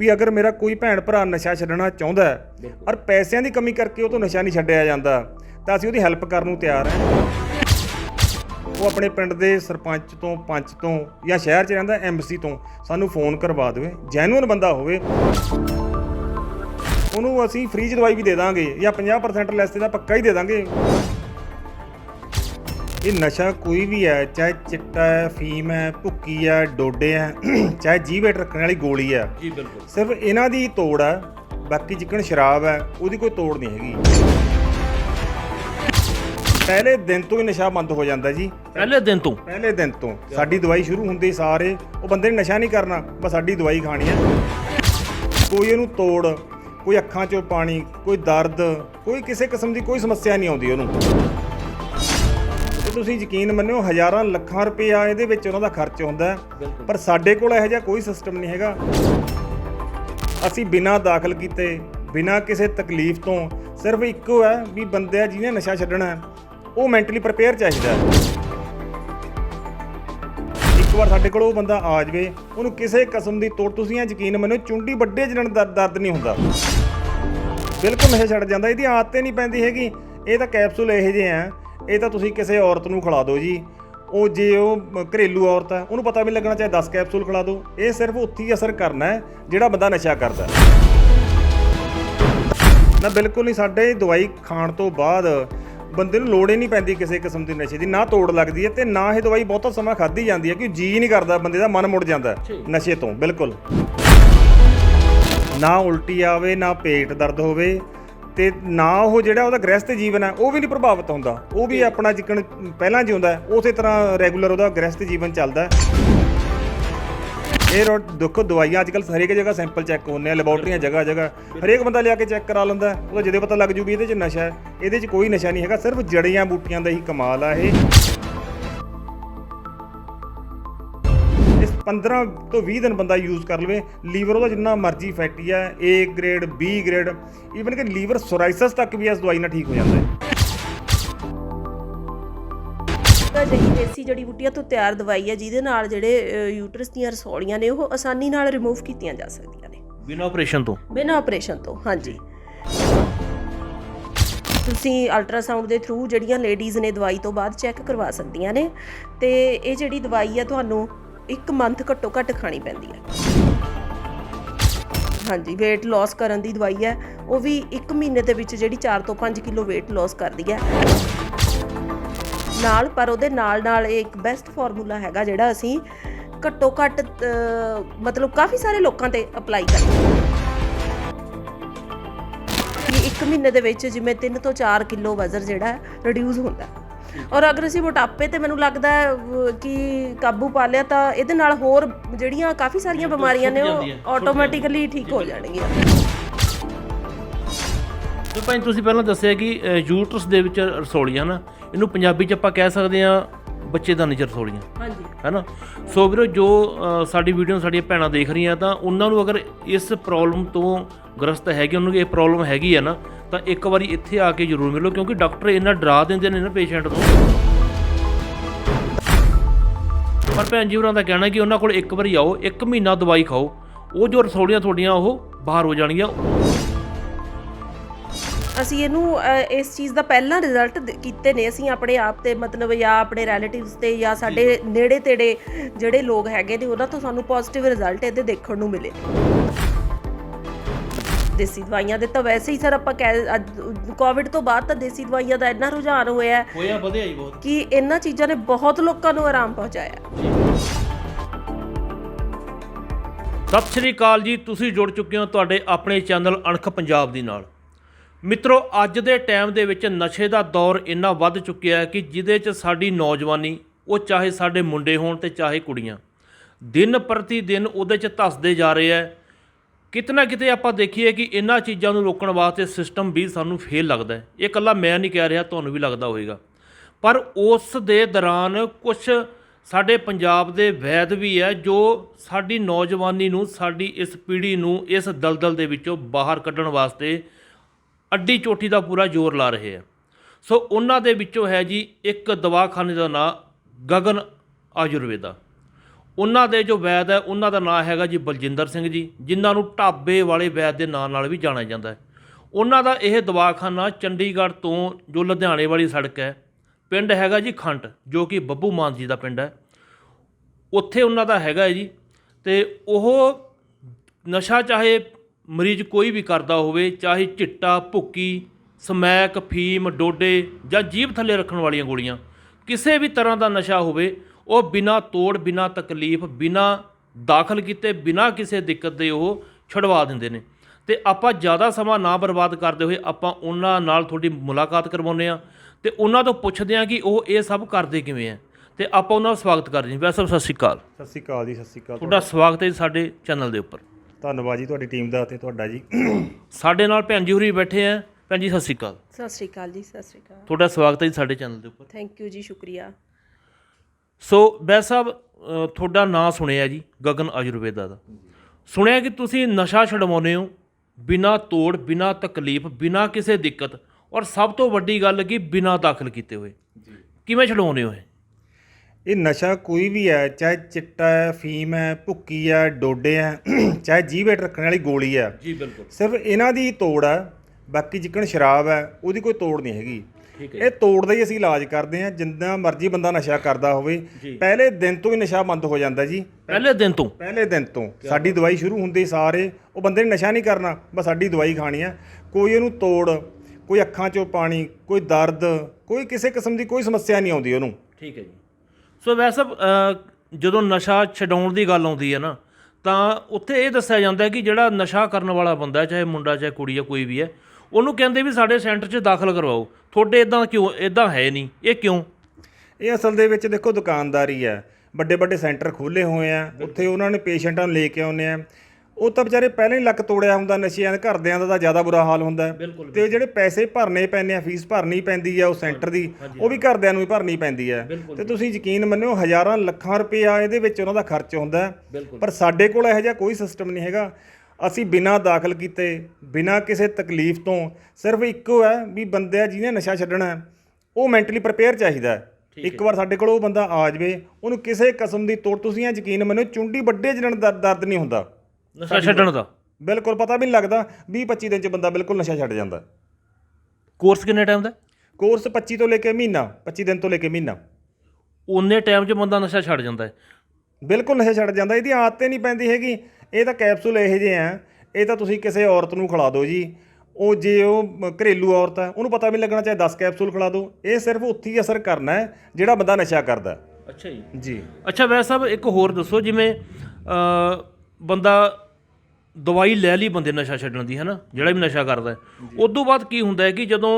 ਵੀ ਅਗਰ ਮੇਰਾ ਕੋਈ ਭੈਣ ਭਰਾ ਨਸ਼ਾ ਛੱਡਣਾ ਚਾਹੁੰਦਾ ਹੈ ਔਰ ਪੈਸਿਆਂ ਦੀ ਕਮੀ ਕਰਕੇ ਉਹ ਤੋਂ ਨਸ਼ਾ ਨਹੀਂ ਛੱਡਿਆ ਜਾਂਦਾ ਤਾਂ ਅਸੀਂ ਉਹਦੀ ਹੈਲਪ ਕਰਨ ਨੂੰ ਤਿਆਰ ਹਾਂ। ਉਹ ਆਪਣੇ ਪਿੰਡ ਦੇ ਸਰਪੰਚ ਤੋਂ ਪੰਚ ਤੋਂ ਜਾਂ ਸ਼ਹਿਰ 'ਚ ਰਹਿੰਦਾ ਐਮਸੀ ਤੋਂ ਸਾਨੂੰ ਫੋਨ ਕਰਵਾ ਦੇਵੇ ਜੈਨੂਇਨ ਬੰਦਾ ਹੋਵੇ ਉਹਨੂੰ ਅਸੀਂ ਫ੍ਰੀ 'ਚ ਦਵਾਈ ਵੀ ਦੇ ਦਾਂਗੇ ਜਾਂ 50% ਲੈਸ ਤੇ ਦਾ ਪੱਕਾ ਹੀ ਦੇ ਦਾਂਗੇ। ਇਹ ਨਸ਼ਾ ਕੋਈ ਵੀ ਹੈ ਚਾਹੇ ਚਿੱਟਾ ਹੈ ਫੀਮ ਹੈ ਭੁੱਕੀ ਹੈ ਡੋਡੇ ਹੈ ਚਾਹੇ ਜੀਵੇਟ ਰੱਖਣ ਵਾਲੀ ਗੋਲੀ ਹੈ। ਜੀ ਬਿਲਕੁਲ। ਸਿਰਫ ਇਹਨਾਂ ਦੀ ਤੋੜ ਹੈ ਬਾਕੀ ਜਿੱਕਣ ਸ਼ਰਾਬ ਹੈ ਉਹਦੀ ਕੋਈ ਤੋੜ ਨਹੀਂ ਹੈਗੀ। ਪਹਿਲੇ ਦਿਨ ਤੋਂ ਹੀ ਨਸ਼ਾ ਬੰਦ ਹੋ ਜਾਂਦਾ ਜੀ। ਪਹਿਲੇ ਦਿਨ ਤੋਂ? ਪਹਿਲੇ ਦਿਨ ਤੋਂ। ਸਾਡੀ ਦਵਾਈ ਸ਼ੁਰੂ ਹੁੰਦੇ ਸਾਰੇ ਉਹ ਬੰਦੇ ਨੇ ਨਸ਼ਾ ਨਹੀਂ ਕਰਨਾ ਬਸ ਸਾਡੀ ਦਵਾਈ ਖਾਣੀ ਹੈ। ਕੋਈ ਉਹਨੂੰ ਤੋੜ ਕੋਈ ਅੱਖਾਂ 'ਚੋਂ ਪਾਣੀ ਕੋਈ ਦਰਦ ਕੋਈ ਕਿਸੇ ਕਿਸਮ ਦੀ ਕੋਈ ਸਮੱਸਿਆ ਨਹੀਂ ਆਉਂਦੀ ਉਹਨੂੰ। ਤੇ ਤੁਸੀਂ ਯਕੀਨ ਮੰਨਿਓ ਹਜ਼ਾਰਾਂ ਲੱਖਾਂ ਰੁਪਇਆ ਇਹਦੇ ਵਿੱਚ ਉਹਨਾਂ ਦਾ ਖਰਚ ਹੁੰਦਾ ਪਰ ਸਾਡੇ ਕੋਲ ਇਹੋ ਜਿਹਾ ਕੋਈ ਸਿਸਟਮ ਨਹੀਂ ਹੈਗਾ। ਅਸੀਂ ਬਿਨਾਂ ਦਾਖਲ ਕੀਤੇ ਬਿਨਾਂ ਕਿਸੇ ਤਕਲੀਫ ਤੋਂ ਸਿਰਫ ਇੱਕੋ ਹੈ ਵੀ ਬੰਦੇ ਜਿਹਨੇ ਨਸ਼ਾ ਛੱਡਣਾ ਉਹ ਮੈਂਟਲੀ ਪ੍ਰਪੇਅਰ ਚਾਹੀਦਾ ਇੱਕ ਵਾਰ ਸਾਡੇ ਕੋਲ ਉਹ ਬੰਦਾ ਆ ਜਾਵੇ ਉਹਨੂੰ ਕਿਸੇ ਕਿਸਮ ਦੀ ਤੋੜ ਤੁਸੀਂ ਯਕੀਨ ਮੰਨੋ ਚੁੰਡੀ ਵੱਡੇ ਜਣਨ ਦਾ ਦਰਦ ਨਹੀਂ ਹੁੰਦਾ। ਬਿਲਕੁਲ ਨਸ਼ਾ ਛੱਡ ਜਾਂਦਾ ਇਹਦੀ ਆਦਤ ਨਹੀਂ ਪੈਂਦੀ ਹੈਗੀ। ਇਹ ਤਾਂ ਕੈਪਸੂਲ ਇਹੋ ਜਿਹੇ ਆ। ਇਹ ਤਾਂ ਤੁਸੀਂ ਕਿਸੇ ਔਰਤ ਨੂੰ ਖਿਲਾ ਦਿਓ ਜੀ। ਉਹ ਜੇ ਉਹ ਘਰੇਲੂ ਔਰਤ ਹੈ ਉਹਨੂੰ ਪਤਾ ਵੀ ਲੱਗਣਾ ਚਾਹੇ 10 ਕੈਪਸੂਲ ਖਿਲਾ ਦਿਓ। ਇਹ ਸਿਰਫ ਉੱਥੇ ਹੀ ਅਸਰ ਕਰਨਾ ਹੈ ਜਿਹੜਾ ਬੰਦਾ ਨਸ਼ਾ ਕਰਦਾ ਹੈ। ਨਾ ਬਿਲਕੁਲ ਨਹੀਂ ਸਾਡੇ ਦਵਾਈ ਖਾਣ ਤੋਂ ਬਾਅਦ ਬੰਦੇ ਨੂੰ ਲੋੜ ਹੀ ਨਹੀਂ ਪੈਂਦੀ ਕਿਸੇ ਕਿਸਮ ਦੀ ਨਸ਼ੇ ਦੀ ਨਾ ਤੋੜ ਲੱਗਦੀ ਹੈ ਤੇ ਨਾ ਇਹ ਦਵਾਈ ਬਹੁਤਾ ਸਮਾਂ ਖਾਧੀ ਜਾਂਦੀ ਹੈ ਕਿ ਜੀ ਨਹੀਂ ਕਰਦਾ ਬੰਦੇ ਦਾ ਮਨ ਮੁੜ ਜਾਂਦਾ ਨਸ਼ੇ ਤੋਂ ਬਿਲਕੁਲ। ਨਾ ਉਲਟੀ ਆਵੇ ਨਾ ਪੇਟ ਦਰਦ ਹੋਵੇ ਤੇ ਨਾ ਉਹ ਜਿਹੜਾ ਉਹਦਾ ਗ੍ਰਸਤ ਜੀਵਨ ਹੈ ਉਹ ਵੀ ਨਹੀਂ ਪ੍ਰਭਾਵਿਤ ਹੁੰਦਾ। ਉਹ ਵੀ ਆਪਣਾ ਜਿੱਕਣ ਪਹਿਲਾਂ ਜਿਉਂਦਾ ਉਸੇ ਤਰ੍ਹਾਂ ਰੈਗੂਲਰ ਉਹਦਾ ਗ੍ਰਸਤ ਜੀਵਨ ਚੱਲਦਾ ਇਹ ਰੋ ਦੇਖੋ ਦਵਾਈਆਂ ਅੱਜਕੱਲ ਹਰੇਕ ਜਗ੍ਹਾ ਸੈਂਪਲ ਚੈੱਕ ਹੁੰਦੇ ਆ ਲੈਬੋਰਟਰੀਆਂ ਜਗ੍ਹਾ ਜਗ੍ਹਾ ਹਰੇਕ ਬੰਦਾ ਲਿਆ ਕੇ ਚੈੱਕ ਕਰਾ ਲੈਂਦਾ। ਉਹਦਾ ਜਿਹਦੇ ਪਤਾ ਲੱਗ ਜੂ ਵੀ ਇਹਦੇ 'ਚ ਨਸ਼ਾ ਹੈ ਇਹਦੇ 'ਚ ਕੋਈ ਨਸ਼ਾ ਨਹੀਂ ਹੈਗਾ ਸਿਰਫ ਜੜੀਆਂ ਬੂਟੀਆਂ ਦਾ ਹੀ ਕਮਾਲ ਆ ਇਹ। 15 ਤੋਂ 20 ਦਿਨ ਬੰਦਾ ਯੂਜ਼ ਕਰ ਲਵੇ ਲੀਵਰ ਉਹਦਾ ਜਿੰਨਾ ਮਰਜ਼ੀ ਫੈਟੀ ਹੈ A grade B grade even ਕਿ ਲੀਵਰ ਸੋਰਾਇਸਿਸ ਤੱਕ ਵੀ ਇਸ ਦਵਾਈ ਨਾਲ ਠੀਕ ਹੋ ਜਾਂਦਾ ਹੈ। ਤਾਂ ਜਿਹੜੀ ਦੇਸੀ ਜੜੀ ਬੂਟੀਆਂ ਤੋਂ ਤਿਆਰ ਦਵਾਈ ਹੈ ਜਿਹਦੇ ਨਾਲ ਜਿਹੜੇ ਯੂਟਰਸ ਦੀਆਂ ਰਸੌਲੀਆਂ ਨੇ ਉਹ ਆਸਾਨੀ ਨਾਲ ਰਿਮੂਵ ਕੀਤੀਆਂ ਜਾ ਸਕਦੀਆਂ ਨੇ। ਬਿਨਾਂ ਆਪਰੇਸ਼ਨ ਤੋਂ? ਬਿਨਾਂ ਆਪਰੇਸ਼ਨ ਤੋਂ ਹਾਂਜੀ। ਤੁਸੀਂ ਅਲਟਰਾਸਾਊਂਡ ਦੇ ਥਰੂ ਜਿਹੜੀਆਂ ਲੇਡੀਜ਼ ਨੇ ਦਵਾਈ ਤੋਂ ਬਾਅਦ ਚੈੱਕ ਕਰਵਾ ਸਕਦੀਆਂ ਨੇ ਤੇ ਇਹ ਜਿਹੜੀ ਦਵਾਈ ਹੈ ਤੁਹਾਨੂੰ ਇੱਕ ਮੰਥ ਘੱਟੋ ਘੱਟ ਖਾਣੀ ਪੈਂਦੀ ਹੈ। ਹਾਂਜੀ, weight loss ਕਰਨ ਦੀ ਦਵਾਈ ਹੈ। ਉਹ ਵੀ 1 ਮਹੀਨੇ ਦੇ ਵਿੱਚ ਜਿਹੜੀ 4 ਤੋਂ 5 ਕਿਲੋ weight loss ਕਰਦੀ ਹੈ। ਨਾਲ, ਪਰ ਉਹਦੇ ਨਾਲ ਨਾਲ ਇਹ ਇੱਕ ਬੈਸਟ ਫਾਰਮੂਲਾ ਹੈਗਾ ਜਿਹੜਾ ਅਸੀਂ ਘੱਟੋ ਘੱਟ ਮਤਲਬ ਕਾਫੀ ਸਾਰੇ ਲੋਕਾਂ ਤੇ ਅਪਲਾਈ ਕਰਦੇ ਇੱਕ ਮਹੀਨੇ ਦੇ ਵਿੱਚ ਜਿਵੇਂ 3 ਤੋਂ 4 ਕਿਲੋ ਵਜ਼ਨ ਜਿਹੜਾ ਰਿਡਿਊਸ ਹੁੰਦਾ। ਔਰ ਅਗਰ ਅਸੀਂ ਮੋਟਾਪੇ ਤੇ ਮੈਨੂੰ ਲੱਗਦਾ ਹੈ, ਅਹ, ਕਿ ਕਾਬੂ ਪਾ ਲਿਆ ਤਾਂ ਇਹਦੇ ਨਾਲ ਹੋਰ ਜਿਹੜੀਆਂ ਕਾਫੀ ਸਾਰੀਆਂ ਬਿਮਾਰੀਆਂ ਨੇ ਜਾਂਦੀ ਹੈ, ਉਹ ਆਟੋਮੈਟਿਕਲੀ ਠੀਕ ਹੋ ਜਾਣਗੀਆਂ। ਤੇ ਭਾਈ ਤੁਸੀਂ ਪਹਿਲਾਂ ਦੱਸਿਆ ਕਿ ਯੂਟਰਸ ਦੇ ਵਿੱਚ ਰਸੌਲੀਆਂ ਨਾ ਇਹਨੂੰ ਪੰਜਾਬੀ ਚ ਆਪਾਂ ਕਹਿ ਸਕਦੇ ਆ ਬੱਚੇ ਦਾ ਨਿਜਰ ਰਸੌਲੀਆਂ ਹਾਂਜੀ। ਹੈਨਾ? ਸੋ ਵੀਰੋ ਜੋ ਅ, ਸਾਡੀ ਵੀਡੀਓ ਸਾਡੀਆਂ ਭੈਣਾਂ ਦੇਖ ਰਹੀਆਂ ਤਾਂ ਉਹਨਾਂ ਨੂੰ ਅਗਰ ਇਸ ਪ੍ਰੋਬਲਮ ਤੋਂ ਗ੍ਰਸਤ ਹੈਗੇ ਉਹਨਾਂ ਨੂੰ ਇਹ ਪ੍ਰੋਬਲਮ ਹੈਗੀ ਹੈ ਨਾ ਤਾਂ ਇੱਕ ਵਾਰੀ ਇੱਥੇ ਆ ਕੇ ਜ਼ਰੂਰ ਮਿਲੋ ਕਿਉਂਕਿ ਡਾਕਟਰ ਇਹਨਾਂ ਡਰਾ ਦਿੰਦੇ ਨੇ ਨਾ ਪੇਸ਼ੈਂਟ ਨੂੰ। ਪਰ ਭੈਣ ਜੀ ਹੋਰਾਂ ਦਾ ਕਹਿਣਾ ਕਿ ਉਹਨਾਂ ਕੋਲ ਇੱਕ ਵਾਰੀ ਆਓ ਇੱਕ ਮਹੀਨਾ ਦਵਾਈ ਖਾਓ ਉਹ ਜੋ ਰਸੌਲੀਆਂ ਤੁਹਾਡੀਆਂ ਉਹ ਬਾਹਰ ਹੋ ਜਾਣਗੀਆਂ। ਅਸੀਂ ਇਹਨੂੰ ਇਸ ਚੀਜ਼ ਦਾ ਪਹਿਲਾਂ ਰਿਜ਼ਲਟ ਕੀਤੇ ਨੇ ਅਸੀਂ ਆਪਣੇ ਆਪ ਤੇ ਮਤਲਬ ਜਾਂ ਆਪਣੇ ਰਿਲੇਟਿਵਸ ਤੇ ਜਾਂ ਸਾਡੇ ਨੇੜੇ ਤੇੜੇ ਜਿਹੜੇ ਲੋਕ ਹੈਗੇ ਨੇ ਉਹਨਾਂ ਤੋਂ ਸਾਨੂੰ ਪੋਜ਼ਿਟਿਵ ਰਿਜ਼ਲਟ ਇਹਦੇ ਦੇਖਣ ਨੂੰ ਮਿਲੇ। ਦੇਸੀ ਦਵਾਈਆਂ ਦੇ ਤਾਂ ਵੈਸੇ ਹੀ ਸਰ ਆਪਾਂ ਕੋਵਿਡ ਤੋਂ ਬਾਅਦ ਤਾਂ ਦੇਸੀ ਦਵਾਈਆਂ ਦਾ ਇੰਨਾ ਰੁਝਾਨ ਹੋਇਆ ਹੈ ਹੋਇਆ ਵਧਿਆ ਹੀ ਬਹੁਤ। ਕਿ ਇਹਨਾਂ ਚੀਜ਼ਾਂ ਨੇ ਬਹੁਤ ਲੋਕਾਂ ਨੂੰ ਆਰਾਮ ਪਹੁੰਚਾਇਆ। ਸਤਿ ਸ਼੍ਰੀ ਅਕਾਲ ਜੀ ਤੁਸੀਂ ਜੁੜ ਚੁੱਕੇ ਹੋ ਤੁਹਾਡੇ ਆਪਣੇ ਚੈਨਲ ਅਣਖ ਪੰਜਾਬ ਦੀ ਨਾਲ। ਮਿੱਤਰੋ, ਅੱਜ ਦੇ ਟਾਈਮ ਦੇ ਵਿੱਚ ਨਸ਼ੇ ਦਾ ਦੌਰ ਇੰਨਾ ਵੱਧ ਚੁੱਕਿਆ ਹੈ ਕਿ ਜਿਹਦੇ 'ਚ ਸਾਡੀ ਨੌਜਵਾਨੀ, ਉਹ ਚਾਹੇ ਸਾਡੇ ਮੁੰਡੇ ਹੋਣ ਤੇ ਚਾਹੇ ਕੁੜੀਆਂ, ਦਿਨ ਪ੍ਰਤੀ ਦਿਨ ਉਹਦੇ 'ਚ ਧੱਸਦੇ ਜਾ ਰਹੇ ਹੈ। ਕਿਤਨਾ ਕਿਤੇ ਆਪਾਂ ਦੇਖੀਏ ਕਿ ਇਹਨਾਂ ਚੀਜ਼ਾਂ ਨੂੰ ਰੋਕਣ ਵਾਸਤੇ ਸਿਸਟਮ ਵੀ ਸਾਨੂੰ ਫੇਲ ਲੱਗਦਾ ਹੈ। ਇਹ ਇਕੱਲਾ ਮੈਂ ਨਹੀਂ ਕਹਿ ਰਿਹਾ, ਤੁਹਾਨੂੰ ਵੀ ਲੱਗਦਾ ਹੋਵੇਗਾ। ਪਰ ਉਸ ਦੇ ਦੌਰਾਨ ਕੁਝ ਸਾਡੇ ਪੰਜਾਬ ਦੇ ਵੈਦ ਵੀ ਹੈ, ਜੋ ਸਾਡੀ ਨੌਜਵਾਨੀ ਨੂੰ, ਸਾਡੀ ਇਸ ਪੀੜ੍ਹੀ ਨੂੰ ਇਸ ਦਲਦਲ ਦੇ ਵਿੱਚੋਂ ਬਾਹਰ ਕੱਢਣ ਵਾਸਤੇ ਅੱਡੀ ਚੋਟੀ ਦਾ ਪੂਰਾ ਜ਼ੋਰ ਲਾ ਰਹੇ ਆ। ਸੋ ਉਹਨਾਂ ਦੇ ਵਿੱਚੋਂ ਹੈ ਜੀ ਇੱਕ ਦਵਾਖਾਨੇ ਦਾ ਨਾਂ ਗਗਨ ਆਯੁਰਵੇਦਾ। ਉਹਨਾਂ ਦੇ ਜੋ ਵੈਦ ਹੈ, ਉਹਨਾਂ ਦਾ ਨਾਂ ਹੈਗਾ ਜੀ ਬਲਜਿੰਦਰ ਸਿੰਘ ਜੀ, ਜਿਨ੍ਹਾਂ ਨੂੰ ਢਾਬੇ ਵਾਲੇ ਵੈਦ ਦੇ ਨਾਂ ਨਾਲ ਵੀ ਜਾਣਿਆ ਜਾਂਦਾ ਹੈ। ਉਹਨਾਂ ਦਾ ਇਹ ਦਵਾਖਾਨਾ ਚੰਡੀਗੜ੍ਹ ਤੋਂ ਜੋ ਲੁਧਿਆਣੇ ਵਾਲੀ ਸੜਕ ਹੈ, ਪਿੰਡ ਹੈਗਾ ਜੀ ਖੰਟ ਜੋ ਕਿ ਬੱਬੂ ਮਾਨ ਜੀ ਦਾ ਪਿੰਡ ਹੈ। ਉੱਥੇ ਉਹਨਾਂ ਦਾ ਹੈਗਾ ਜੀ, ਤੇ ਉਹ ਨਸ਼ਾ ਚਾਹੇ ਮਰੀਜ਼ ਕੋਈ ਵੀ ਕਰਦਾ ਹੋਵੇ ਚਾਹੇ ਚਿੱਟਾ ਭੁੱਕੀ ਸਮੈਕ ਫੀਮ ਡੋਡੇ ਜਾਂ ਜੀਭ ਥੱਲੇ ਰੱਖਣ ਵਾਲੀਆਂ ਗੋਲੀਆਂ ਕਿਸੇ ਵੀ ਤਰ੍ਹਾਂ ਦਾ ਨਸ਼ਾ ਹੋਵੇ ਉਹ ਬਿਨਾ ਤੋੜ ਬਿਨਾ ਤਕਲੀਫ ਬਿਨਾ ਦਾਖਲ ਕੀਤੇ ਬਿਨਾ ਕਿਸੇ ਦਿੱਕਤ ਦੇ ਉਹ ਛਡਵਾ ਦਿੰਦੇ ਨੇ। ਤੇ ਆਪਾਂ ਜ਼ਿਆਦਾ ਸਮਾਂ ਨਾ ਬਰਬਾਦ ਕਰਦੇ ਹੋਏ ਆਪਾਂ ਉਹਨਾਂ ਨਾਲ ਤੁਹਾਡੀ ਮੁਲਾਕਾਤ ਕਰਵਾਉਂਦੇ ਆ ਤੇ ਉਹਨਾਂ ਤੋਂ ਪੁੱਛਦੇ ਆ ਕਿ ਉਹ ਇਹ ਸਭ ਕਰਦੇ ਕਿਵੇਂ ਆ। ਤੇ ਆਪਾਂ ਉਹਨਾਂ ਦਾ ਸਵਾਗਤ ਕਰਦੇ ਹਾਂ। ਵੈਸੇ ਸਤਿ ਸ਼੍ਰੀ ਅਕਾਲ। ਸਤਿ ਸ਼੍ਰੀ ਅਕਾਲ ਜੀ ਸਤਿ ਸ਼੍ਰੀ ਅਕਾਲ। ਤੁਹਾਡਾ ਸਵਾਗਤ ਹੈ ਸਾਡੇ ਚੈਨਲ ਦੇ ਉੱਪਰ। ਧੰਨਵਾਦ ਜੀ ਤੁਹਾਡੀ ਟੀਮ ਦਾ ਤੇ ਤੁਹਾਡਾ ਜੀ। ਸਾਡੇ ਨਾਲ ਭੈਣ ਜੀ ਹੋਰੀ ਬੈਠੇ ਆ। ਭੈਣ ਜੀ ਸਤਿ ਸ਼੍ਰੀ ਅਕਾਲ। ਸਤਿ ਸ਼੍ਰੀ ਅਕਾਲ ਜੀ ਸਤਿ ਸ਼੍ਰੀ ਅਕਾਲ। ਤੁਹਾਡਾ ਸਵਾਗਤ ਹੈ ਜੀ ਸਾਡੇ ਚੈਨਲ ਦੇ ਉੱਪਰ। ਥੈਂਕ ਯੂ ਜੀ ਸ਼ੁਕਰੀਆ। ਸੋ ਬੈ ਸਾਹਿਬ ਤੁਹਾਡਾ ਨਾਂ ਸੁਣਿਆ ਜੀ ਗਗਨ ਆਯੁਰਵੇਦਾ ਦਾ। ਸੁਣਿਆ ਕਿ ਤੁਸੀਂ ਨਸ਼ਾ ਛਡਵਾਉਂਦੇ ਹੋ ਬਿਨਾ ਤੋੜ ਬਿਨਾ ਤਕਲੀਫ ਬਿਨਾ ਕਿਸੇ ਦਿੱਕਤ ਔਰ ਸਭ ਤੋਂ ਵੱਡੀ ਗੱਲ ਕਿ ਬਿਨਾ ਦਾਖਲ ਕੀਤੇ ਹੋਏ। ਕਿਵੇਂ ਛਡਵਾਉਂਦੇ ਹੋ ਇਹ? ਇਹ ਨਸ਼ਾ ਕੋਈ ਵੀ ਹੈ ਚਾਹੇ ਚਿੱਟਾ ਹੈ ਫੀਮ ਹੈ ਭੁੱਕੀ ਹੈ ਡੋਡੇ ਹੈ ਚਾਹੇ ਜੀਵੇਟ ਰੱਖਣ ਵਾਲੀ ਗੋਲੀ ਹੈ। ਜੀ ਬਿਲਕੁਲ। ਸਿਰਫ ਇਹਨਾਂ ਦੀ ਤੋੜ ਹੈ ਬਾਕੀ ਜਿੱਕਣ ਸ਼ਰਾਬ ਹੈ ਉਹਦੀ ਕੋਈ ਤੋੜ ਨਹੀਂ ਹੈਗੀ। ਇਹ ਤੋੜ ਦਾ ਹੀ ਅਸੀਂ ਇਲਾਜ ਕਰਦੇ ਹਾਂ ਜਿੰਨਾ ਮਰਜ਼ੀ ਬੰਦਾ ਨਸ਼ਾ ਕਰਦਾ ਹੋਵੇ। ਪਹਿਲੇ ਦਿਨ ਤੋਂ ਹੀ ਨਸ਼ਾ ਬੰਦ ਹੋ ਜਾਂਦਾ ਜੀ। ਪਹਿਲੇ ਦਿਨ ਤੋਂ? ਪਹਿਲੇ ਦਿਨ ਤੋਂ। ਸਾਡੀ ਦਵਾਈ ਸ਼ੁਰੂ ਹੁੰਦੀ ਸਾਰੇ ਉਹ ਬੰਦੇ ਨੇ ਨਸ਼ਾ ਨਹੀਂ ਕਰਨਾ ਬਸ ਸਾਡੀ ਦਵਾਈ ਖਾਣੀ ਹੈ। ਕੋਈ ਉਹਨੂੰ ਤੋੜ ਕੋਈ ਅੱਖਾਂ 'ਚੋਂ ਪਾਣੀ ਕੋਈ ਦਰਦ ਕੋਈ ਕਿਸੇ ਕਿਸਮ ਦੀ ਕੋਈ ਸਮੱਸਿਆ ਨਹੀਂ ਆਉਂਦੀ ਉਹਨੂੰ। ਠੀਕ ਹੈ ਜੀ। ਸੋ ਵੈਸੇ ਜਦੋਂ ਨਸ਼ਾ ਛਡਾਉਣ ਦੀ ਗੱਲ ਆਉਂਦੀ ਹੈ ਨਾ, ਤਾਂ ਉੱਥੇ ਇਹ ਦੱਸਿਆ ਜਾਂਦਾ ਹੈ ਕਿ ਜਿਹੜਾ ਨਸ਼ਾ ਕਰਨ ਵਾਲਾ ਬੰਦਾ ਚਾਹੇ ਮੁੰਡਾ, ਚਾਹੇ ਕੁੜੀ ਹੈ ਕੋਈ ਵੀ ਹੈ, ਉਹਨੂੰ ਕਹਿੰਦੇ ਵੀ ਸਾਡੇ ਸੈਂਟਰ 'ਚ ਦਾਖਲ ਕਰਵਾਓ। ਤੁਹਾਡੇ ਇਦਾਂ ਕਿਉਂ ਇਦਾਂ ਹੈ ਨਹੀਂ, ਇਹ ਕਿਉਂ? ਇਹ ਅਸਲ ਦੇ ਵਿੱਚ ਦੇਖੋ ਦੁਕਾਨਦਾਰੀ ਹੈ ਵੱਡੇ ਵੱਡੇ ਸੈਂਟਰ ਖੋਲੇ ਹੋਏ ਆ, ਉੱਥੇ ਉਹਨਾਂ ਨੇ ਪੇਸ਼ੈਂਟਾਂ ਨੂੰ ਲੈ ਕੇ ਆਉਂਦੇ ਆ। ਉਹ ਤਾਂ ਵਿਚਾਰੇ ਪਹਿਲਾਂ ਹੀ ਲੱਕ ਤੋੜਿਆ ਹੁੰਦਾ ਨਸ਼ਿਆਂ ਦੇ ਘਰਦਿਆਂ ਦਾ ਤਾਂ ਜ਼ਿਆਦਾ ਬੁਰਾ ਹਾਲ ਹੁੰਦਾ ਹੈ। ਤੇ ਜਿਹੜੇ ਪੈਸੇ ਭਰਨੇ ਪੈਂਦੇ ਆ ਫੀਸ ਭਰਨੀ ਪੈਂਦੀ ਆ ਉਹ ਸੈਂਟਰ ਦੀ ਉਹ ਵੀ ਘਰਦਿਆਂ ਨੂੰ ਹੀ ਭਰਨੀ ਪੈਂਦੀ ਹੈ ਤੇ ਤੁਸੀਂ ਯਕੀਨ ਮੰਨਿਓ ਹਜ਼ਾਰਾਂ ਲੱਖਾਂ ਰੁਪਇਆ ਇਹਦੇ ਵਿੱਚ ਉਹਨਾਂ ਦਾ ਖਰਚ ਹੁੰਦਾ। ਪਰ ਸਾਡੇ ਕੋਲ ਇਹੋ ਜਿਹਾ ਕੋਈ ਸਿਸਟਮ ਨਹੀਂ ਹੈਗਾ। ਅਸੀਂ ਬਿਨਾਂ ਦਾਖਲ ਕੀਤੇ ਬਿਨਾਂ ਕਿਸੇ ਤਕਲੀਫ ਤੋਂ ਸਿਰਫ ਇੱਕੋ ਹੈ ਵੀ ਬੰਦਾ ਜਿਹਨੇ ਨਸ਼ਾ ਛੱਡਣਾ ਉਹ ਮੈਂਟਲੀ ਪ੍ਰਪੇਅਰ ਚਾਹੀਦਾ ਹੈ। ਇੱਕ ਵਾਰ ਸਾਡੇ ਕੋਲ ਉਹ ਬੰਦਾ ਆ ਜਾਵੇ ਉਹਨੂੰ ਕਿਸੇ ਕਿਸਮ ਦੀ ਤੋੜ ਤੁਸੀਂ ਇਹ ਯਕੀਨ ਮੰਨੋ ਚੁੰਡੀ ਵੱਡੇ ਜਿਹਨਾਂ ਨੂੰ ਦਰਦ ਦਰਦ ਨਹੀਂ ਹੁੰਦਾ। ਨਸ਼ਾ ਛੱਡਣ ਦਾ? ਬਿਲਕੁਲ ਪਤਾ ਵੀ ਨਹੀਂ ਲੱਗਦਾ 20 25 ਦਿਨ ਚ ਬੰਦਾ ਬਿਲਕੁਲ ਨਸ਼ਾ ਛੱਡ ਜਾਂਦਾ। ਕੋਰਸ ਕਿੰਨੇ ਟਾਈਮ ਦਾ? ਕੋਰਸ 25 ਤੋਂ ਲੈ ਕੇ ਮਹੀਨਾ 25 ਦਿਨ ਤੋਂ ਲੈ ਕੇ ਮਹੀਨਾ। ਉਨੇ ਟਾਈਮ 'ਚ ਬੰਦਾ ਨਸ਼ਾ ਛੱਡ ਜਾਂਦਾ ਹੈ। ਬਿਲਕੁਲ ਨਸ਼ਾ ਛੱਡ ਜਾਂਦਾ ਇਹਦੀ ਆਦਤ ਹੀ ਨਹੀਂ ਪੈਂਦੀ ਹੈਗੀ। ਇਹ ਤਾਂ ਕੈਪਸੂਲ ਇਹੋ ਜਿਹੇ ਆ ਇਹ ਤਾਂ ਤੁਸੀਂ ਕਿਸੇ ਔਰਤ ਨੂੰ ਖਿਲਾ ਦਿਓ ਜੀ। ਉਹ ਜੇ ਉਹ ਘਰੇਲੂ ਔਰਤ ਹੈ ਉਹਨੂੰ ਪਤਾ ਵੀ ਲੱਗਣਾ ਚਾਹੇ 10 ਕੈਪਸੂਲ ਖਿਲਾ ਦਿਓ। ਇਹ ਸਿਰਫ ਉੱਥੇ ਹੀ ਅਸਰ ਕਰਨਾ ਹੈ ਜਿਹੜਾ ਬੰਦਾ ਨਸ਼ਾ ਕਰਦਾ। ਅੱਛਾ ਜੀ। ਜੀ। ਅੱਛਾ ਵੈਸੇ ਸਾਹਿਬ ਇੱਕ ਹੋਰ ਦੱਸੋ ਜਿਵੇਂ ਬੰਦਾ ਦਵਾਈ ਲੈ ਲਈ ਬੰਦੇ ਨਸ਼ਾ ਛੱਡਣ ਦੀ ਹੈ ਨਾ ਜਿਹੜਾ ਵੀ ਨਸ਼ਾ ਕਰਦਾ ਉਸ ਤੋਂ ਬਾਅਦ ਕੀ ਹੁੰਦਾ ਹੈ ਕਿ ਜਦੋਂ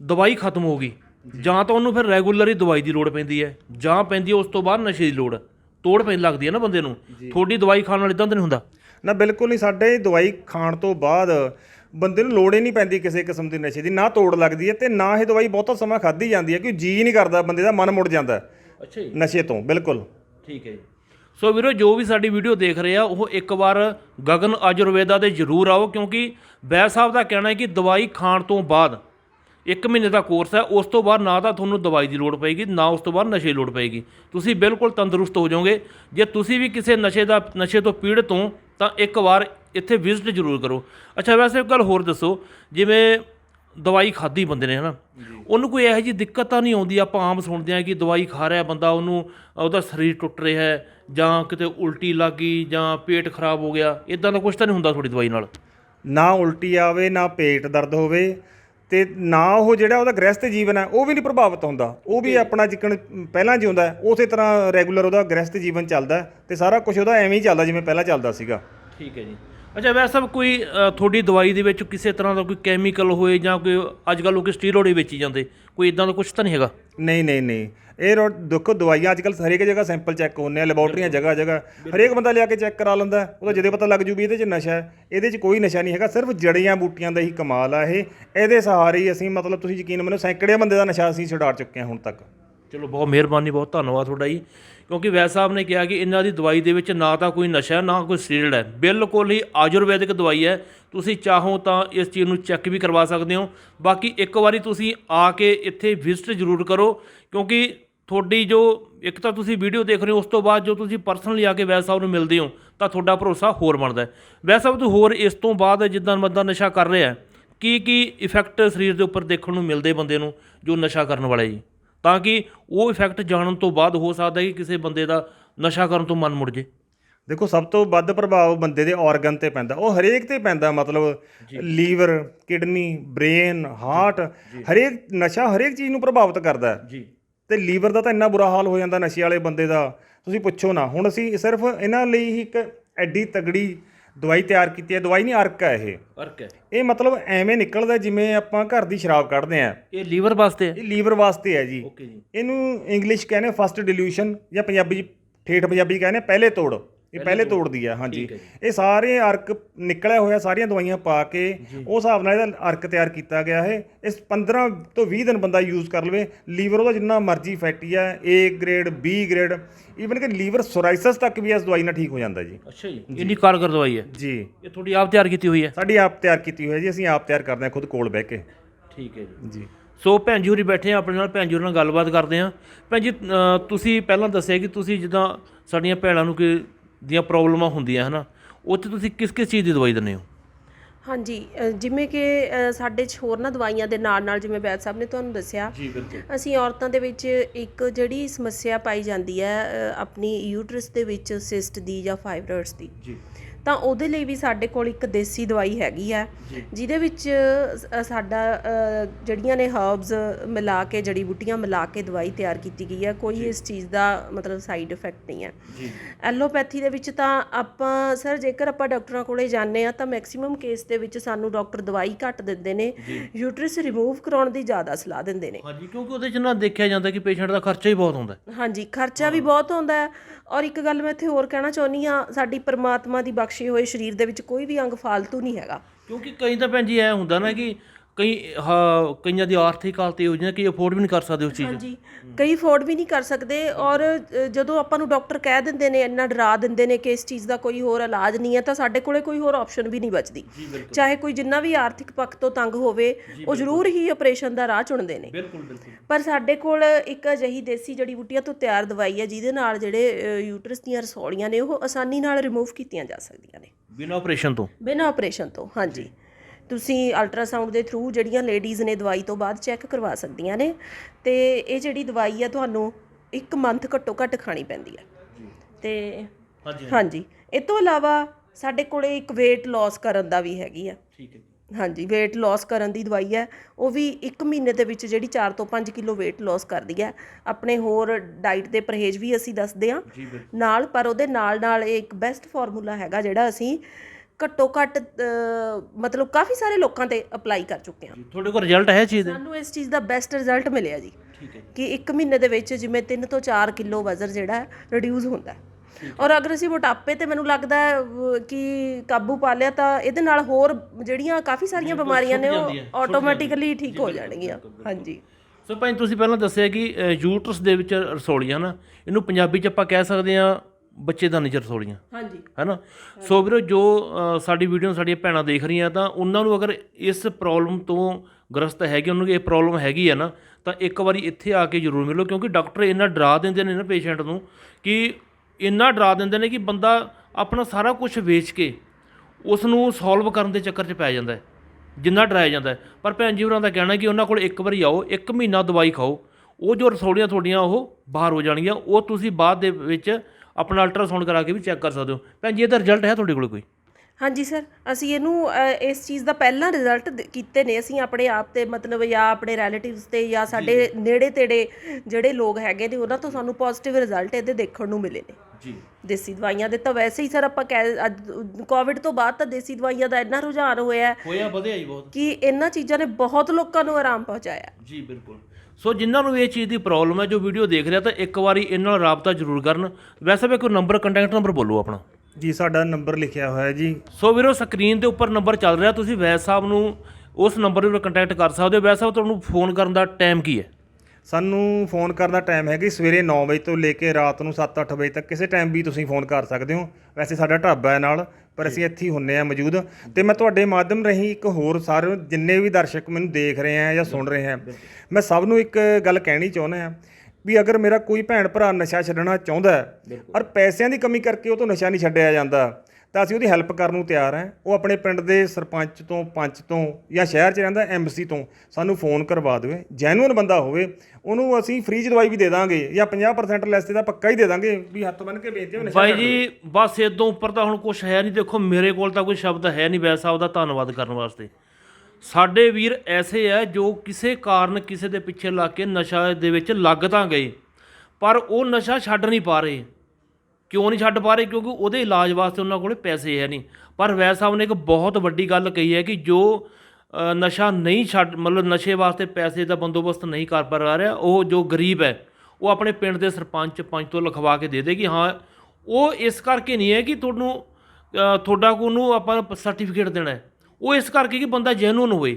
ਦਵਾਈ ਖਤਮ ਹੋ ਗਈ ਜਾਂ। ਤਾਂ ਉਹਨੂੰ ਫਿਰ ਰੈਗੂਲਰ ਹੀ ਦਵਾਈ ਦੀ ਲੋੜ ਪੈਂਦੀ ਹੈ ਜਾਂ ਪੈਂਦੀ ਹੈ ਉਸ ਤੋਂ ਬਾਅਦ ਨਸ਼ੇ ਦੀ ਲੋੜ। ਤੋੜ ਪੈਣ ਲੱਗਦੀ ਹੈ ਨਾ ਬੰਦੇ ਨੂੰ। ਥੋੜੀ ਦਵਾਈ ਖਾਣ ਨਾਲ ਇਦਾਂ ਤਾਂ ਨਹੀਂ ਹੁੰਦਾ? ਨਾ ਬਿਲਕੁਲ ਨਹੀਂ। ਸਾਡੇ ਦਵਾਈ ਖਾਣ ਤੋਂ ਬਾਅਦ ਬੰਦੇ ਨੂੰ ਲੋੜ ਹੀ ਨਹੀਂ ਪੈਂਦੀ ਕਿਸੇ ਕਿਸਮ ਦੀ ਨਸ਼ੇ ਦੀ। ਨਾ ਤੋੜ ਲੱਗਦੀ ਹੈ ਤੇ ਨਾ ਇਹ ਦਵਾਈ ਬਹੁਤਾ ਸਮਾਂ ਖਾਧੀ ਜਾਂਦੀ ਹੈ ਕਿ ਜੀ ਨਹੀਂ ਕਰਦਾ ਬੰਦੇ ਦਾ ਮਨ ਮੁੜ ਜਾਂਦਾ ਅੱਛਾ ਜੀ। ਨਸ਼ੇ ਤੋਂ ਬਿਲਕੁਲ। ਠੀਕ ਹੈ ਜੀ। ਸੋ ਵੀਰੋ ਜੋ ਵੀ ਸਾਡੀ ਵੀਡੀਓ ਦੇਖ ਰਹੇ ਆ ਉਹ ਇੱਕ ਵਾਰ ਗਗਨ ਆਯੁਰਵੇਦਾ ਦੇ ਜ਼ਰੂਰ ਆਓ ਕਿਉਂਕਿ ਬੈਦ ਸਾਹਿਬ ਦਾ ਕਹਿਣਾ ਹੈ ਕਿ ਦਵਾਈ ਖਾਣ ਤੋਂ ਬਾਅਦ ਇੱਕ ਮਹੀਨੇ ਦਾ ਕੋਰਸ ਹੈ ਉਸ ਤੋਂ ਬਾਅਦ ਨਾ ਤਾਂ ਤੁਹਾਨੂੰ ਦਵਾਈ ਦੀ ਲੋੜ ਪਏਗੀ ਨਾ ਉਸ ਤੋਂ ਬਾਅਦ ਨਸ਼ੇ ਦੀ ਲੋੜ ਪਏਗੀ। ਤੁਸੀਂ ਬਿਲਕੁਲ ਤੰਦਰੁਸਤ ਹੋ ਜਾਓਗੇ। ਜੇ ਤੁਸੀਂ ਵੀ ਕਿਸੇ ਨਸ਼ੇ ਦਾ ਨਸ਼ੇ ਤੋਂ ਪੀੜਤ ਹੋ ਤਾਂ ਇੱਕ ਵਾਰ ਇੱਥੇ ਵਿਜ਼ਿਟ ਜ਼ਰੂਰ ਕਰੋ। ਅੱਛਾ ਵੈਸੇ ਇੱਕ ਗੱਲ ਹੋਰ ਦੱਸੋ ਜਿਵੇਂ ਦਵਾਈ ਖਾਦੀ ਬੰਦੇ ਨੇ ਹਨਾ? ਉਹਨੂੰ ਕੋਈ ਇਹੋ ਜਿਹੀ ਦਿੱਕਤ ਤਾਂ ਨਹੀਂ ਆਉਂਦੀ ਆਪਾਂ ਆਮ ਸੁਣਦੇ ਆ ਕਿ ਦਵਾਈ ਖਾ ਰਿਹਾ ਬੰਦਾ ਉਹਨੂੰ ਉਹਦਾ ਸਰੀਰ ਟੁੱਟ ਰਿਹਾ ਹੈ ਜਾਂ ਕਿਤੇ ਉਲਟੀ ਲੱਗ ਗਈ ਜਾਂ ਪੇਟ ਖਰਾਬ ਹੋ ਗਿਆ ਇਦਾਂ ਦਾ ਕੁਝ ਤਾਂ ਨਹੀਂ ਹੁੰਦਾ ਤੁਹਾਡੀ ਦਵਾਈ ਨਾਲ? ਨਾ ਉਲਟੀ ਆਵੇ ਨਾ ਪੇਟ ਦਰਦ ਹੋਵੇ ਤੇ ਨਾ ਉਹ ਜਿਹੜਾ ਉਹਦਾ ਗ੍ਰਸਥ ਜੀਵਨ ਹੈ ਉਹ ਵੀ ਨਹੀਂ ਪ੍ਰਭਾਵਿਤ ਹੁੰਦਾ। ਉਹ ਵੀ ਆਪਣਾ ਜਿੱਕਣ ਪਹਿਲਾਂ ਜਿਉਂਦਾ ਉਸੇ ਤਰ੍ਹਾਂ ਰੈਗੂਲਰ ਉਹਦਾ ਗ੍ਰਸਥ ਜੀਵਨ ਚੱਲਦਾ ਤੇ ਸਾਰਾ ਕੁਝ ਉਹਦਾ ਐਵੇਂ ਹੀ ਚੱਲਦਾ ਜਿਵੇਂ ਪਹਿਲਾਂ ਚੱਲਦਾ ਸੀਗਾ। ਠੀਕ ਹੈ ਜੀ। ਅੱਛਾ ਵੈਸੇ ਸਭ ਕੋਈ ਅ, ਤੁਹਾਡੀ ਦਵਾਈ ਦੇ ਵਿੱਚ ਕਿਸੇ ਤਰ੍ਹਾਂ ਦਾ ਕੋਈ ਕੈਮੀਕਲ ਹੋਏ ਜਾਂ ਕੋਈ ਅੱਜ ਕੱਲ੍ਹ ਲੋਕ ਸਟੀਰੋਇਡ ਹੀ ਵੇਚੀ ਜਾਂਦੇ? ਕੋਈ ਇਦਾਂ ਦਾ ਕੁਝ ਤਾਂ ਨਹੀਂ ਹੈਗਾ? ਨਹੀਂ ਨਹੀਂ ਨਹੀਂ। ਇਹ ਰੋ- ਦੇਖੋ ਦਵਾਈਆਂ ਅੱਜ ਕੱਲ੍ਹ ਹਰੇਕ ਜਗ੍ਹਾ ਸੈਂਪਲ ਚੈੱਕ ਹੁੰਦੇ ਆ ਲੈਬੋਰਟਰੀਆਂ ਜਗ੍ਹਾ ਜਗ੍ਹਾ। ਹਰੇਕ ਬੰਦਾ ਲਿਆ ਕੇ ਚੈੱਕ ਕਰਾ ਲੈਂਦਾ। ਉਹਦਾ ਜਦੇ ਪਤਾ ਲੱਗ ਜੂ ਵੀ ਇਹਦੇ 'ਚ ਨਸ਼ਾ ਹੈ। ਇਹਦੇ 'ਚ ਕੋਈ ਨਸ਼ਾ ਨਹੀਂ ਹੈਗਾ ਸਿਰਫ ਜੜੀਆਂ ਬੂਟੀਆਂ ਦਾ ਹੀ ਕਮਾਲ ਆ ਇਹ। ਇਹਦੇ ਸਹਾਰੇ ਹੀ ਅਸੀਂ ਮਤਲਬ ਤੁਸੀਂ ਯਕੀਨ ਮੰਨੋ ਸੈਂਕੜੇ ਬੰਦੇ ਦਾ ਨਸ਼ਾ ਅਸੀਂ ਛੁਡਾ ਚੁੱਕੇ ਹਾਂ ਹੁਣ ਤੱਕ। ਚਲੋ ਬਹੁਤ ਮਿਹਰਬਾਨੀ ਬਹੁਤ ਧੰਨਵਾਦ ਤੁਹਾਡਾ ਜੀ। ਕਿਉਂਕਿ ਵੈਦ ਸਾਹਿਬ ਨੇ ਕਿਹਾ ਕਿ ਇਹਨਾਂ ਦੀ ਦਵਾਈ ਦੇ ਵਿੱਚ ਨਾ ਤਾਂ ਕੋਈ ਨਸ਼ਾ ਨਾ ਕੋਈ ਸਟੀਰੋਇਡ ਹੈ। ਬਿਲਕੁਲ ਹੀ ਆਯੁਰਵੈਦਿਕ ਦਵਾਈ ਹੈ। ਤੁਸੀਂ ਚਾਹੋ ਤਾਂ ਇਸ ਚੀਜ਼ ਨੂੰ ਚੈੱਕ ਵੀ ਕਰਵਾ ਸਕਦੇ ਹੋ। ਬਾਕੀ ਇੱਕ ਵਾਰੀ ਤੁਸੀਂ ਆ ਕੇ ਇੱਥੇ ਵਿਜ਼ਿਟ ਜ਼ਰੂਰ ਕਰੋ, ਕਿਉਂਕਿ ਤੁਹਾਡੀ ਜੋ ਇੱਕ ਤਾਂ ਤੁਸੀਂ ਵੀਡੀਓ ਦੇਖ ਰਹੇ ਹੋ, ਉਸ ਤੋਂ ਬਾਅਦ ਜੋ ਤੁਸੀਂ ਪਰਸਨਲੀ ਆ ਕੇ ਵੈਦ ਸਾਹਿਬ ਨੂੰ ਮਿਲਦੇ ਹੋ, ਤਾਂ ਤੁਹਾਡਾ ਭਰੋਸਾ ਹੋਰ ਬਣਦਾ ਹੈ। ਵੈਦ ਸਾਹਿਬ ਤੋਂ ਹੋਰ ਇਸ ਤੋਂ ਬਾਅਦ ਜਿੱਦਾਂ ਬੰਦਾ ਨਸ਼ਾ ਕਰ ਰਿਹਾ ਕੀ ਕੀ ਇਫੈਕਟ ਸਰੀਰ ਦੇ ਉੱਪਰ ਦੇਖਣ ਨੂੰ ਮਿਲਦੇ ਬੰਦੇ ਨੂੰ ਜੋ ਨਸ਼ਾ ਕਰਨ ਵਾਲਾ ਜੀ? ਤਾਂ ਕਿ ਉਹ ਇਫੈਕਟ ਜਾਣਨ ਤੋਂ ਬਾਅਦ ਹੋ ਸਕਦਾ ਹੈ ਕਿ ਕਿਸੇ ਬੰਦੇ ਦਾ ਨਸ਼ਾ ਕਰਨ ਤੋਂ ਮਨ ਮੁੜ ਜੇ। ਦੇਖੋ ਸਭ ਤੋਂ ਵੱਧ ਪ੍ਰਭਾਵ ਬੰਦੇ ਦੇ ਆਰਗਨ ਤੇ ਪੈਂਦਾ। ਉਹ ਹਰੇਕ ਤੇ ਪੈਂਦਾ ਮਤਲਬ ਲੀਵਰ ਕਿਡਨੀ ਬ੍ਰੇਨ ਹਾਰਟ ਹਰੇਕ ਨਸ਼ਾ ਹਰੇਕ ਚੀਜ਼ ਨੂੰ ਪ੍ਰਭਾਵਿਤ ਕਰਦਾ ਹੈ। ਜੀ। ਤੇ ਲੀਵਰ ਦਾ ਤਾਂ ਇੰਨਾ ਬੁਰਾ ਹਾਲ ਹੋ ਜਾਂਦਾ ਨਸ਼ੇ ਵਾਲੇ ਬੰਦੇ ਦਾ। ਤੁਸੀਂ ਪੁੱਛੋ ਨਾ ਹੁਣ ਅਸੀਂ ਸਿਰਫ ਇਹਨਾਂ ਲਈ ਹੀ ਇੱਕ ਐਡੀ ਤਗੜੀ ਦਵਾਈ ਤਿਆਰ ਕੀਤੀ ਹੈ ਦਵਾਈ ਨਹੀਂ ਅਰਕ ਹੈ ਇਹ। ਫ਼ਰਕ ਹੈ। ਇਹ ਮਤਲਬ ਐਵੇਂ ਨਿਕਲਦਾ ਜਿਵੇਂ ਆਪਾਂ ਘਰ ਦੀ ਸ਼ਰਾਬ ਕੱਢਦੇ ਆ ਇਹ ਲੀਵਰ ਵਾਸਤੇ ਹੈ? ਇਹ ਲੀਵਰ ਵਾਸਤੇ ਹੈ ਜੀ। ਓਕੇ ਜੀ। ਇਹਨੂੰ ਇੰਗਲਿਸ਼ ਕਹਿੰਦੇ ਫਸਟ ਡਿਲੂਸ਼ਨ ਜਾਂ ਪੰਜਾਬੀ 'ਚ ਠੇਠ ਪੰਜਾਬੀ 'ਚ ਕਹਿੰਦੇ ਪਹਿਲੇ ਤੋੜ। ਇਹ ਪਹਿਲੇ ਤੋੜਦੀ ਆ ਹਾਂਜੀ। ਇਹ ਸਾਰੇ ਅਰਕ ਨਿਕਲਿਆ ਹੋਇਆ ਸਾਰੀਆਂ ਦਵਾਈਆਂ ਪਾ ਕੇ ਉਸ ਹਿਸਾਬ ਨਾਲ ਇਹਦਾ ਅਰਕ ਤਿਆਰ ਕੀਤਾ ਗਿਆ ਹੈ। ਇਸ 15 ਤੋਂ 20 ਦਿਨ ਬੰਦਾ ਯੂਜ਼ ਕਰ ਲਵੇ। ਲੀਵਰ ਉਹਦਾ ਜਿੰਨਾ ਮਰਜ਼ੀ ਫੈਟੀ ਆ A grade B grade even ਕਿ ਲੀਵਰ ਸੋਰਾਇਸਿਸ ਤੱਕ ਵੀ ਇਸ ਦਵਾਈ ਨਾਲ ਠੀਕ ਹੋ ਜਾਂਦਾ ਜੀ। ਅੱਛਾ ਜੀ ਇੰਨੀ ਕਾਰਗਰ ਦਵਾਈ ਹੈ। ਜੀ। ਇਹ ਤੁਹਾਡੀ ਆਪ ਤਿਆਰ ਕੀਤੀ ਹੋਈ ਹੈ? ਸਾਡੀ ਆਪ ਤਿਆਰ ਕੀਤੀ ਹੋਈ ਹੈ ਜੀ ਅਸੀਂ ਆਪ ਤਿਆਰ ਕਰਦੇ ਹਾਂ ਖੁਦ ਕੋਲ ਬਹਿ ਕੇ। ਠੀਕ ਹੈ ਜੀ। ਜੀ। ਸੋ ਭੈਣ ਜੀ ਹੋਰੀ ਬੈਠੇ ਆ ਆਪਣੇ ਨਾਲ ਭੈਣ ਜੀ ਨਾਲ ਗੱਲਬਾਤ ਕਰਦੇ ਆ ਭੈਣ ਜੀ ਤੁਸੀਂ ਪਹਿਲਾਂ ਦੱਸਿਆ ਕਿ ਤੁਸੀਂ ਜਿੱਦਾਂ ਸਾਡੀਆਂ ਭੈਣਾਂ ਨੂੰ ਕਿ ਦੀਆਂ ਪ੍ਰੋਬਲਮਾਂ ਹੁੰਦੀਆਂ ਹਨਾ? ਉੱਥੇ ਤੁਸੀਂ ਕਿਸ ਕਿਸ ਚੀਜ਼ ਦੀ ਦਵਾਈ ਦਿੰਦੇ ਹੋ? ਹਾਂਜੀ ਅ, ਜਿਵੇਂ ਕਿ ਅ, ਸਾਡੇ 'ਚ ਹੋਰ ਨਾ ਦਵਾਈਆਂ ਦੇ ਨਾਲ ਨਾਲ ਜਿਵੇਂ ਬੈਦ ਸਾਹਿਬ ਨੇ ਤੁਹਾਨੂੰ ਦੱਸਿਆ ਜੀ ਬਿਲਕੁਲ। ਅਸੀਂ ਔਰਤਾਂ ਦੇ ਵਿੱਚ ਇੱਕ ਜਿਹੜੀ ਸਮੱਸਿਆ ਪਾਈ ਜਾਂਦੀ ਹੈ ਅ, ਆਪਣੀ ਯੂਟਰਸ ਦੇ ਵਿੱਚ ਸਿਸਟ ਦੀ ਜਾਂ ਫਾਈਬਰਸ ਦੀ। ਜੀ। ਤਾਂ ਉਹਦੇ ਲਈ ਵੀ ਸਾਡੇ ਕੋਲ ਇੱਕ ਦੇਸੀ ਦਵਾਈ ਹੈਗੀ ਆ। ਜਿਹਦੇ ਵਿੱਚ ਸਾਡਾ ਅ, ਜਿਹੜੀਆਂ ਨੇ ਹਰਬਸ ਮਿਲਾ ਕੇ ਜੜੀ ਬੂਟੀਆਂ ਮਿਲਾ ਕੇ ਦਵਾਈ ਤਿਆਰ ਕੀਤੀ ਗਈ ਹੈ ਕੋਈ ਇਸ ਚੀਜ਼ ਦਾ ਮਤਲਬ ਸਾਈਡ ਇਫੈਕਟ ਨਹੀਂ ਹੈ ਜੀ। ਐਲੋਪੈਥੀ ਦੇ ਵਿੱਚ ਤਾਂ ਆਪਾਂ ਸਰ ਜੇਕਰ ਆਪਾਂ ਡਾਕਟਰਾਂ ਕੋਲੇ ਜਾਂਦੇ ਆ ਤਾਂ ਮੈਕਸਿਮਮ ਕੇਸ ਦੇ ਵਿੱਚ ਸਾਨੂੰ ਡਾਕਟਰ ਦਵਾਈ ਘੱਟ ਦਿੰਦੇ ਨੇ। ਯੂਟਰਸ ਰਿਮੂਵ ਕਰਾਉਣ ਦੀ ਜ਼ਿਆਦਾ ਸਲਾਹ ਦਿੰਦੇ ਨੇ। ਹਾਂਜੀ ਕਿਉਂਕਿ ਉਹਦੇ 'ਚ ਨਾ ਦੇਖਿਆ ਜਾਂਦਾ ਕਿ ਪੇਸ਼ੈਂਟ ਦਾ ਖਰਚਾ ਹੀ ਬਹੁਤ ਹੁੰਦਾ ਹਾਂਜੀ ਖਰਚਾ ਵੀ ਬਹੁਤ ਆਉਂਦਾ ਹੈ। ਔਰ ਇੱਕ ਗੱਲ ਮੈਂ ਇੱਥੇ ਹੋਰ ਕਹਿਣਾ ਚਾਹੁੰਦੀ ਆ ਸਾਡੀ ਪਰਮਾਤਮਾ ਦੀ ਬਖਸ਼ੇ ਹੋਏ, ਸਰੀਰ ਦੇ ਵਿੱਚ ਕੋਈ ਵੀ ਅੰਗ ਫਾਲਤੂ ਨਹੀਂ ਹੈਗਾ। ਕਿਉਂਕਿ ਕਈ ਤਾਂ ਭੈਣ ਜੀ ਐ ਹੁੰਦਾ ਨਾ ਕਿ ਕਈ ਹਾਂ, ਕਈਆਂ ਦੀ ਆਰਥਿਕ ਹਾਲਤ ਇਹ ਹੋ ਜਾਂਦੀ ਹੈ ਕਿ ਅਫੋਰਡ ਵੀ ਨਹੀਂ ਕਰ ਸਕਦੇ ਉਸ ਚੀਜ਼ ਨੂੰ। ਹਾਂਜੀ ਕਈ ਅਫੋਰਡ ਵੀ ਨਹੀਂ ਕਰ ਸਕਦੇ ਔਰ ਅ, ਜਦੋਂ ਆਪਾਂ ਨੂੰ ਡਾਕਟਰ ਕਹਿ ਦਿੰਦੇ ਨੇ ਇੰਨਾ ਡਰਾ ਦਿੰਦੇ ਨੇ ਕਿ ਇਸ ਚੀਜ਼ ਦਾ ਕੋਈ ਹੋਰ ਇਲਾਜ ਨਹੀਂ ਹੈ ਤਾਂ ਸਾਡੇ ਕੋਲੇ ਕੋਈ ਹੋਰ ਆਪਸ਼ਨ ਵੀ ਨਹੀਂ ਬਚਦੀ। ਚਾਹੇ ਕੋਈ ਜਿੰਨਾ ਵੀ ਆਰਥਿਕ ਪੱਖ ਤੋਂ ਤੰਗ ਹੋਵੇ ਉਹ ਜ਼ਰੂਰ ਹੀ ਆਪਰੇਸ਼ਨ ਦਾ ਰਾਹ ਚੁਣਦੇ ਨੇ। ਬਿਲਕੁਲ ਬਿਲਕੁਲ। ਪਰ ਸਾਡੇ ਕੋਲ ਇੱਕ ਅਜਿਹੀ ਦੇਸੀ ਜੜੀ ਬੂਟੀਆਂ ਤੋਂ ਤਿਆਰ ਦਵਾਈ ਹੈ ਜਿਹਦੇ ਨਾਲ ਜਿਹੜੇ ਯੂਟਰਸ ਦੀਆਂ ਰਸੌਲੀਆਂ ਨੇ ਉਹ ਆਸਾਨੀ ਨਾਲ ਰਿਮੂਵ ਕੀਤੀਆਂ ਜਾ ਸਕਦੀਆਂ ਨੇ। ਬਿਨਾਂ ਆਪਰੇਸ਼ਨ ਤੋਂ? ਬਿਨਾਂ ਆਪਰੇਸ਼ਨ ਤੋਂ ਹਾਂਜੀ। ਤੁਸੀਂ ਅਲਟਰਾਸਾਊਂਡ ਦੇ ਥਰੂ ਜਿਹੜੀਆਂ ਲੇਡੀਜ਼ ਨੇ ਦਵਾਈ ਤੋਂ ਬਾਅਦ ਚੈੱਕ ਕਰਵਾ ਸਕਦੀਆਂ ਨੇ ਤੇ ਇਹ ਜਿਹੜੀ ਦਵਾਈ ਆ ਤੁਹਾਨੂੰ ਇੱਕ ਮੰਥ ਘੱਟੋ ਘੱਟ ਖਾਣੀ ਪੈਂਦੀ ਹੈ ਤੇ ਹਾਂਜੀ ਹਾਂਜੀ। ਇਹ ਤੋਂ ਇਲਾਵਾ ਸਾਡੇ ਕੋਲੇ ਇੱਕ weight loss ਕਰਨ ਦਾ ਵੀ ਹੈਗੀ ਆ। ਠੀਕ ਹੈ ਹਾਂਜੀ weight loss ਕਰਨ ਦੀ ਦਵਾਈ ਹੈ ਉਹ ਵੀ 1 ਮਹੀਨੇ ਦੇ ਵਿੱਚ ਜਿਹੜੀ 4 ਤੋਂ 5 ਕਿਲੋ weight loss ਕਰਦੀ ਹੈ ਆਪਣੇ ਹੋਰ ਡਾਈਟ ਦੇ ਪਰਹੇਜ਼ ਵੀ ਅਸੀਂ ਦੱਸਦੇ ਹਾਂ ਨਾਲ ਪਰ ਉਹਦੇ ਨਾਲ ਨਾਲ ਇਹ ਇੱਕ ਬੈਸਟ ਫਾਰਮੂਲਾ ਹੈਗਾ ਜਿਹੜਾ ਅਸੀਂ ਘੱਟੋ ਘੱਟ ਮਤਲਬ ਕਾਫੀ ਸਾਰੇ ਲੋਕਾਂ ਤੇ ਅਪਲਾਈ ਕਰ ਚੁੱਕੇ ਹਾਂ। ਤੁਹਾਡੇ ਕੋਲ ਰਿਜ਼ਲਟ ਹੈ ਚੀਜ਼ ਦੇ? ਸਾਨੂੰ ਇਸ ਚੀਜ਼ ਦਾ ਬੈਸਟ ਰਿਜ਼ਲਟ ਮਿਲਿਆ ਜੀ। ਠੀਕ ਹੈ ਜੀ। ਕਿ 1 ਮਹੀਨੇ ਦੇ ਵਿੱਚ ਜਿਵੇਂ 3 ਤੋਂ 4 ਕਿਲੋ ਵਜ਼ਨ ਜਿਹੜਾ ਰਿਡਿਊਸ ਹੁੰਦਾ ਹੈ। ਔਰ ਅਗਰ ਅਸੀਂ ਮੋਟਾਪੇ ਤੇ ਮੈਨੂੰ ਲੱਗਦਾ ਹੈ, ਕਿ ਕਾਬੂ ਪਾ ਲਿਆ ਤਾਂ ਇਹਦੇ ਨਾਲ ਹੋਰ ਜਿਹੜੀਆਂ ਕਾਫੀ ਸਾਰੀਆਂ ਬਿਮਾਰੀਆਂ ਨੇ ਉਹ ਆਟੋਮੈਟਿਕਲੀ ਠੀਕ ਹੋ ਜਾਣਗੀਆਂ। ਹਾਂਜੀ। ਸੋ ਭਾਈ ਤੁਸੀਂ ਪਹਿਲਾਂ ਦੱਸਿਆ ਕਿ ਯੂਟਰਸ ਦੇ ਵਿੱਚ ਰਸੌਲੀਆਂ ਨਾ ਇਹਨੂੰ ਪੰਜਾਬੀ ਚ ਆਪਾਂ ਕਹਿ ਸਕਦੇ ਆ ਬੱਚੇ ਦਾ ਨਿਚਰ ਰਸੌਲੀਆਂ ਹਾਂਜੀ। ਹੈਨਾ? ਸੋ ਵੀਰੋ ਜੋ ਅ, ਸਾਡੀ ਵੀਡੀਓ ਸਾਡੀਆਂ ਭੈਣਾਂ ਦੇਖ ਰਹੀਆਂ ਤਾਂ ਉਹਨਾਂ ਨੂੰ ਅਗਰ ਇਸ ਪ੍ਰੋਬਲਮ ਤੋਂ ਗ੍ਰਸਤ ਹੈਗੇ ਉਹਨਾਂ ਨੂੰ ਇਹ ਪ੍ਰੋਬਲਮ ਹੈਗੀ ਹੈ ਨਾ ਤਾਂ ਇੱਕ ਵਾਰੀ ਇੱਥੇ ਆ ਕੇ ਜ਼ਰੂਰ ਮਿਲੋ ਕਿਉਂਕਿ ਡਾਕਟਰ ਇੰਨਾ ਡਰਾ ਦਿੰਦੇ ਨੇ ਨਾ ਪੇਸ਼ੈਂਟ ਨੂੰ ਕਿ ਇੰਨਾ ਡਰਾ ਦਿੰਦੇ ਨੇ ਕਿ ਬੰਦਾ ਆਪਣਾ ਸਾਰਾ ਕੁਝ ਵੇਚ ਕੇ ਉਸ ਨੂੰ ਸੋਲਵ ਕਰਨ ਦੇ ਚੱਕਰ 'ਚ ਪੈ ਜਾਂਦਾ ਹੈ ਜਿੰਨਾ ਡਰਾਇਆ ਜਾਂਦਾ ਹੈ। ਪਰ ਭੈਣ ਜੀ ਹੋਰਾਂ ਦਾ ਕਹਿਣਾ ਕਿ ਉਹਨਾਂ ਕੋਲ ਇੱਕ ਵਾਰੀ ਆਓ ਇੱਕ ਮਹੀਨਾ ਦਵਾਈ ਖਾਓ ਉਹ ਜੋ ਰਸੌਲੀਆਂ ਤੁਹਾਡੀਆਂ ਉਹ ਬਾਹਰ ਹੋ ਜਾਣਗੀਆਂ ਉਹ ਤੁਸੀਂ ਬਾਅਦ ਦੇ ਵਿੱਚ ਆਪਣਾ ਅਲਟਰਾਸਾਊਂਡ ਕਰਾ ਕੇ ਵੀ ਚੈੱਕ ਕਰ ਸਕਦੇ ਹੋ। ਭੈਣ ਜੀ ਇਹਦਾ ਰਿਜ਼ਲਟ ਹੈ ਤੁਹਾਡੇ ਕੋਲ ਕੋਈ? ਹਾਂਜੀ ਸਰ ਅਸੀਂ ਇਹਨੂੰ ਅ, ਇਸ ਚੀਜ਼ ਦਾ ਪਹਿਲਾਂ ਰਿਜ਼ਲਟ ਕੀਤੇ ਨੇ। ਅਸੀਂ ਆਪਣੇ ਆਪ ਤੇ ਮਤਲਬ ਜਾਂ ਆਪਣੇ ਰਿਲੇਟਿਵਸ ਤੇ ਜਾਂ ਸਾਡੇ ਨੇੜੇ ਤੇੜੇ ਜਿਹੜੇ ਲੋਕ ਹੈਗੇ ਨੇ ਉਹਨਾਂ ਤੋਂ ਸਾਨੂੰ ਪੋਜ਼ਿਟਿਵ ਰਿਜ਼ਲਟ ਇਹਦੇ ਦੇਖਣ ਨੂੰ ਮਿਲੇ ਨੇ। ਜੀ। ਦੇਸੀ ਦਵਾਈਆਂ ਦੇ ਤਾਂ ਵੈਸੇ ਹੀ ਸਰ ਆਪਾਂ ਕਹਿ ਅੱਜ ਕੋਵਿਡ ਤੋਂ ਬਾਅਦ ਤਾਂ ਦੇਸੀ ਦਵਾਈਆਂ ਦਾ ਇੰਨਾ ਰੁਝਾਨ ਹੋਇਆ ਹੈ ਹੋਇਆ ਵਧਿਆ ਜੀ ਬਹੁਤ। ਕਿ ਇਹਨਾਂ ਚੀਜ਼ਾਂ ਨੇ ਬਹੁਤ ਲੋਕਾਂ ਨੂੰ ਆਰਾਮ ਪਹੁੰਚਾਇਆ। ਜੀ ਬਿਲਕੁਲ। ਸੋ ਜਿਨ੍ਹਾਂ ਨੂੰ ਇਹ ਚੀਜ਼ ਦੀ ਪ੍ਰੋਬਲਮ ਹੈ ਜੋ ਵੀਡੀਓ ਦੇਖ ਰਿਹਾ ਤਾਂ ਇੱਕ ਵਾਰੀ ਇਹਨਾਂ ਨਾਲ ਰਾਬਤਾ ਜ਼ਰੂਰ ਕਰਨ। ਵੈਸੇ ਵੀ ਕੋਈ ਨੰਬਰ ਕੰਟੈਕਟ ਨੰਬਰ ਬੋਲੋ ਆਪਣਾ। ਜੀ ਸਾਡਾ ਨੰਬਰ ਲਿਖਿਆ ਹੋਇਆ ਹੈ ਜੀ। ਸੋ ਵੀਰੋ ਸਕਰੀਨ ਦੇ ਉੱਪਰ ਨੰਬਰ ਚੱਲ ਰਿਹਾ ਤੁਸੀਂ ਵੈਦ ਸਾਹਿਬ ਨੂੰ ਉਸ ਨੰਬਰ ਉੱਪਰ ਕੰਟੈਕਟ ਕਰ ਸਕਦੇ ਹੋ। ਵੈਦ ਸਾਹਿਬ ਤੁਹਾਨੂੰ ਫੋਨ ਕਰਨ ਦਾ ਟਾਈਮ ਕੀ ਹੈ? ਸਾਨੂੰ ਫੋਨ ਕਰਨ ਦਾ ਟਾਈਮ ਹੈ ਕਿ ਸਵੇਰੇ 9 ਵਜੇ ਤੋਂ ਲੈ ਕੇ ਰਾਤ ਨੂੰ 7-8 ਵਜੇ ਤੱਕ। ਕਿਸੇ ਟਾਈਮ ਵੀ ਤੁਸੀਂ ਫੋਨ ਕਰ ਸਕਦੇ ਹੋ। ਵੈਸੇ ਸਾਡਾ ਢਾਬਾ ਹੈ ਨਾਲ। ਪਰ ਅਸੀਂ ਇੱਥੇ ਹੀ ਹੁੰਨੇ ਆ ਮੌਜੂਦ। ਤੇ ਮੈਂ ਤੁਹਾਡੇ ਮਾਧਿਅਮ ਰਹੀ ਇੱਕ ਹੋਰ ਸਾਰੇ ਜਿੰਨੇ ਵੀ ਦਰਸ਼ਕ ਮੈਨੂੰ ਦੇਖ ਰਹੇ ਆ ਜਾਂ ਸੁਣ ਰਹੇ ਆ ਮੈਂ ਸਭ ਨੂੰ ਇੱਕ ਗੱਲ ਕਹਿਣੀ ਚਾਹੁੰਦਾ ਆ ਵੀ ਅਗਰ ਮੇਰਾ ਕੋਈ ਭੈਣ ਭਰਾ ਨਸ਼ਾ ਛੱਡਣਾ ਚਾਹੁੰਦਾ ਔਰ ਪੈਸਿਆਂ ਦੀ ਕਮੀ ਕਰਕੇ ਉਹ ਤੋਂ ਨਸ਼ਾ ਨਹੀਂ ਛੱਡਿਆ ਜਾਂਦਾ ਤਾਂ ਅਸੀਂ ਉਹਦੀ ਹੈਲਪ ਕਰਨ ਨੂੰ ਤਿਆਰ ਹਾਂ। ਉਹ ਆਪਣੇ ਪਿੰਡ ਦੇ ਸਰਪੰਚ ਤੋਂ ਪੰਚ ਤੋਂ ਜਾਂ ਸ਼ਹਿਰ 'ਚ ਰਹਿੰਦਾ ਐਮਸੀ ਤੋਂ ਸਾਨੂੰ ਫੋਨ ਕਰਵਾ ਦੇਵੇ। ਜੈਨੂਅਨ ਬੰਦਾ ਹੋਵੇ ਉਹਨੂੰ ਅਸੀਂ ਫ੍ਰੀ 'ਚ ਦਵਾਈ ਵੀ ਦੇ ਦਾਂਗੇ ਜਾਂ 50% ਲੈਸ ਤੇ ਤਾਂ ਪੱਕਾ ਹੀ ਦੇ ਦਾਂਗੇ ਵੀ ਹੱਥ ਬੰਨ ਕੇ ਵੇਚਦੇ ਹੋ ਨਸ਼ਾ ਬਾਈ ਛੱਡ ਦਿਓ। ਜੀ ਬਸ ਇਦੋਂ ਉੱਪਰ ਤਾਂ ਹੁਣ ਕੁਝ ਹੈ ਨਹੀਂ। ਦੇਖੋ ਮੇਰੇ ਕੋਲ ਤਾਂ ਕੋਈ ਸ਼ਬਦ ਹੈ ਨਹੀਂ ਵੈਸਾ ਉਹਦਾ ਧੰਨਵਾਦ ਕਰਨ ਵਾਸਤੇ। ਸਾਡੇ ਵੀਰ ਐਸੇ ਆ ਜੋ ਕਿਸੇ ਕਾਰਨ ਕਿਸੇ ਦੇ ਪਿੱਛੇ ਲੱਗ ਕੇ ਨਸ਼ਾ ਦੇ ਵਿੱਚ ਲੱਗ ਤਾਂ ਗਏ ਪਰ ਉਹ ਨਸ਼ਾ ਛੱਡ ਨਹੀਂ ਪਾ ਰਹੇ। ਕਿਉਂ ਨਹੀਂ ਛੱਡ ਪਾ ਰਹੇ? ਕਿਉਂਕਿ ਉਹਦੇ ਇਲਾਜ ਵਾਸਤੇ ਉਹਨਾਂ ਕੋਲੇ ਪੈਸੇ ਹੈ ਨਹੀਂ। ਪਰ ਵੈਦ ਸਾਹਿਬ ਨੇ ਇੱਕ ਬਹੁਤ ਵੱਡੀ ਗੱਲ ਕਹੀ ਹੈ ਕਿ ਜੋ ਨਸ਼ਾ ਨਹੀਂ ਛੱਡ, ਮਤਲਬ ਨਸ਼ੇ ਵਾਸਤੇ ਪੈਸੇ ਦਾ ਬੰਦੋਬਸਤ ਨਹੀਂ ਕਰ ਪਾ ਰਿਹਾ, ਉਹ ਜੋ ਗਰੀਬ ਹੈ, ਉਹ ਆਪਣੇ ਪਿੰਡ ਦੇ ਸਰਪੰਚ ਪੰਚ ਤੋਂ ਲਿਖਵਾ ਕੇ ਦੇ ਦੇ ਕਿ ਹਾਂ, ਉਹ ਇਸ ਕਰਕੇ ਨਹੀਂ ਹੈ ਕਿ ਤੁਹਾਨੂੰ ਤੁਹਾਡਾ ਕੋ ਨੂੰ ਆਪਾਂ ਸਰਟੀਫਿਕੇਟ ਦੇਣਾ ਉਹ ਇਸ ਕਰਕੇ ਕਿ ਬੰਦਾ ਜੈਨੂਨ ਹੋਵੇ।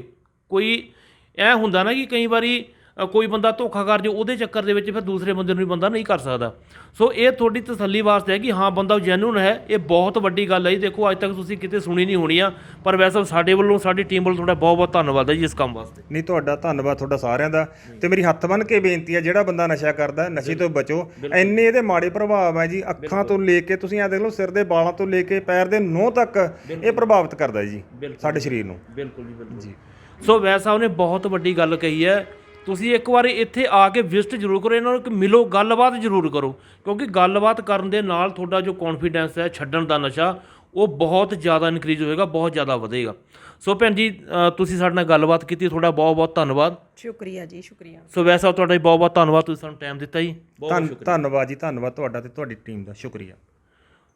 ਕੋਈ ਐ ਹੁੰਦਾ ਨਾ ਕਿ ਕਈ ਵਾਰੀ ਕੋਈ ਬੰਦਾ ਧੋਖਾ ਕਰ ਜੇ ਉਹਦੇ ਚੱਕਰ ਦੇ ਵਿੱਚ ਫਿਰ ਦੂਸਰੇ ਬੰਦੇ ਨੂੰ ਵੀ ਬੰਦਾ ਨਹੀਂ ਕਰ ਸਕਦਾ। ਸੋ ਇਹ ਤੁਹਾਡੀ ਤਸੱਲੀ ਵਾਸਤੇ ਹੈ ਕਿ ਹਾਂ ਬੰਦਾ ਜੈਨੂਨ ਹੈ ਇਹ ਬਹੁਤ ਵੱਡੀ ਗੱਲ ਹੈ ਜੀ। ਦੇਖੋ ਅੱਜ ਤੱਕ ਤੁਸੀਂ ਕਿਤੇ ਸੁਣੀ ਨਹੀਂ ਹੋਣੀ ਆ ਪਰ ਵੈਸੇ ਸਾਡੇ ਵੱਲੋਂ ਸਾਡੀ ਟੀਮ ਵੱਲੋਂ ਤੁਹਾਡਾ ਬਹੁਤ ਬਹੁਤ ਧੰਨਵਾਦ ਹੈ ਜੀ ਇਸ ਕੰਮ ਵਾਸਤੇ। ਨਹੀਂ ਤੁਹਾਡਾ ਧੰਨਵਾਦ ਤੁਹਾਡਾ ਸਾਰਿਆਂ ਦਾ। ਤੇ ਮੇਰੀ ਹੱਥ ਬੰਨ ਕੇ ਬੇਨਤੀ ਹੈ ਜਿਹੜਾ ਬੰਦਾ ਨਸ਼ਾ ਕਰਦਾ ਨਸ਼ੇ ਤੋਂ ਬਚੋ। ਇੰਨੇ ਇਹਦੇ ਮਾੜੇ ਪ੍ਰਭਾਵ ਹੈ ਜੀ ਅੱਖਾਂ ਤੋਂ ਲੈ ਕੇ ਤੁਸੀਂ ਆ ਦੇਖ ਲਓ ਸਿਰ ਦੇ ਵਾਲਾਂ ਤੋਂ ਲੈ ਕੇ ਪੈਰ ਦੇ ਨੋਹ ਤੱਕ ਇਹ ਪ੍ਰਭਾਵਿਤ ਕਰਦਾ ਜੀ ਸਾਡੇ ਸਰੀਰ ਨੂੰ। ਬਿਲਕੁਲ ਜੀ ਬਿਲਕੁਲ। ਜੀ। ਸੋ ਵੈਦ ਸਾਹਿਬ ਨੇ ਬਹੁਤ ਵੱਡੀ ਗੱਲ ਕਹੀ ਹੈ ਤੁਸੀਂ ਇੱਕ ਵਾਰੀ ਇੱਥੇ ਆ ਕੇ ਵਿਜ਼ਿਟ ਜ਼ਰੂਰ ਕਰੋ ਇਹਨਾਂ ਨੂੰ ਮਿਲੋ ਗੱਲਬਾਤ ਜ਼ਰੂਰ ਕਰੋ। ਕਿਉਂਕਿ ਗੱਲਬਾਤ ਕਰਨ ਦੇ ਨਾਲ ਤੁਹਾਡਾ ਜੋ ਕੌਨਫੀਡੈਂਸ ਹੈ ਛੱਡਣ ਦਾ ਨਸ਼ਾ ਉਹ ਬਹੁਤ ਜ਼ਿਆਦਾ ਇਨਕਰੀਜ਼ ਹੋਏਗਾ ਬਹੁਤ ਜ਼ਿਆਦਾ ਵਧੇਗਾ। ਸੋ ਭੈਣ ਜੀ ਤੁਸੀਂ ਸਾਡੇ ਨਾਲ ਗੱਲਬਾਤ ਕੀਤੀ ਤੁਹਾਡਾ ਬਹੁਤ ਬਹੁਤ ਧੰਨਵਾਦ। ਸ਼ੁਕਰੀਆ ਜੀ ਸ਼ੁਕਰੀਆ। ਸੋ ਸਾਹਿਬ ਤੁਹਾਡਾ ਬਹੁਤ ਬਹੁਤ ਧੰਨਵਾਦ ਤੁਸੀਂ ਸਾਨੂੰ ਟਾਈਮ ਦਿੱਤਾ ਜੀ। ਬਹੁਤ ਧੰਨ ਧੰਨਵਾਦ ਜੀ ਧੰਨਵਾਦ ਤੁਹਾਡਾ ਤੇ ਤੁਹਾਡੀ ਟੀਮ ਦਾ ਸ਼ੁਕਰੀਆ।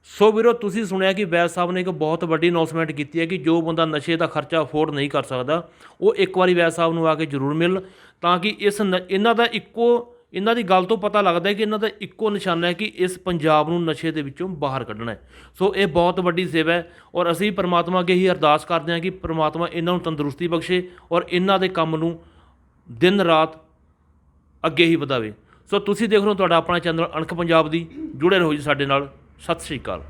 ਸੋ ਵੀਰੋ, ਤੁਸੀਂ ਸੁਣਿਆ ਕਿ ਵੈਦ ਸਾਹਿਬ ਨੇ ਇੱਕ ਬਹੁਤ ਵੱਡੀ ਅਨਾਉਂਸਮੈਂਟ ਕੀਤੀ ਹੈ ਕਿ ਜੋ ਬੰਦਾ ਨਸ਼ੇ ਦਾ ਖਰਚਾ ਅਫੋਰਡ ਨਹੀਂ ਕਰ ਸਕਦਾ, ਉਹ ਇੱਕ ਵਾਰੀ ਵੈਦ ਸਾਹਿਬ ਨੂੰ ਆ ਕੇ ਜ਼ਰੂਰ ਮਿਲਣ, ਤਾਂ ਕਿ ਇਸ ਨ- ਇਹਨਾਂ ਦਾ ਇੱਕੋ, ਇਹਨਾਂ ਦੀ ਗੱਲ ਤੋਂ ਪਤਾ ਲੱਗਦਾ ਹੈ ਕਿ ਇਹਨਾਂ ਦਾ ਇੱਕੋ ਨਿਸ਼ਾਨਾ ਹੈ ਕਿ ਇਸ ਪੰਜਾਬ ਨੂੰ ਨਸ਼ੇ ਦੇ ਵਿੱਚੋਂ ਬਾਹਰ ਕੱਢਣਾ ਹੈ। ਸੋ ਇਹ ਬਹੁਤ ਵੱਡੀ ਸੇਵਾ ਹੈ ਔਰ ਅਸੀਂ ਪਰਮਾਤਮਾ ਅੱਗੇ ਹੀ ਅਰਦਾਸ ਕਰਦੇ ਹਾਂ ਕਿ ਪਰਮਾਤਮਾ ਇਹਨਾਂ ਨੂੰ ਤੰਦਰੁਸਤੀ ਬਖਸ਼ੇ ਔਰ ਇਹਨਾਂ ਦੇ ਕੰਮ ਨੂੰ ਦਿਨ ਰਾਤ ਅੱਗੇ ਹੀ ਵਧਾਵੇ। ਸੋ ਤੁਸੀਂ ਦੇਖ ਰਹੇ ਹੋ ਤੁਹਾਡਾ ਆਪਣਾ ਚੈਨਲ ਅਣਖ ਪੰਜਾਬ ਦੀ, ਜੁੜੇ ਰਹੋ ਜੀ ਸਾਡੇ ਨਾਲ। ਸਤਿ ਸ਼੍ਰੀ ਅਕਾਲ।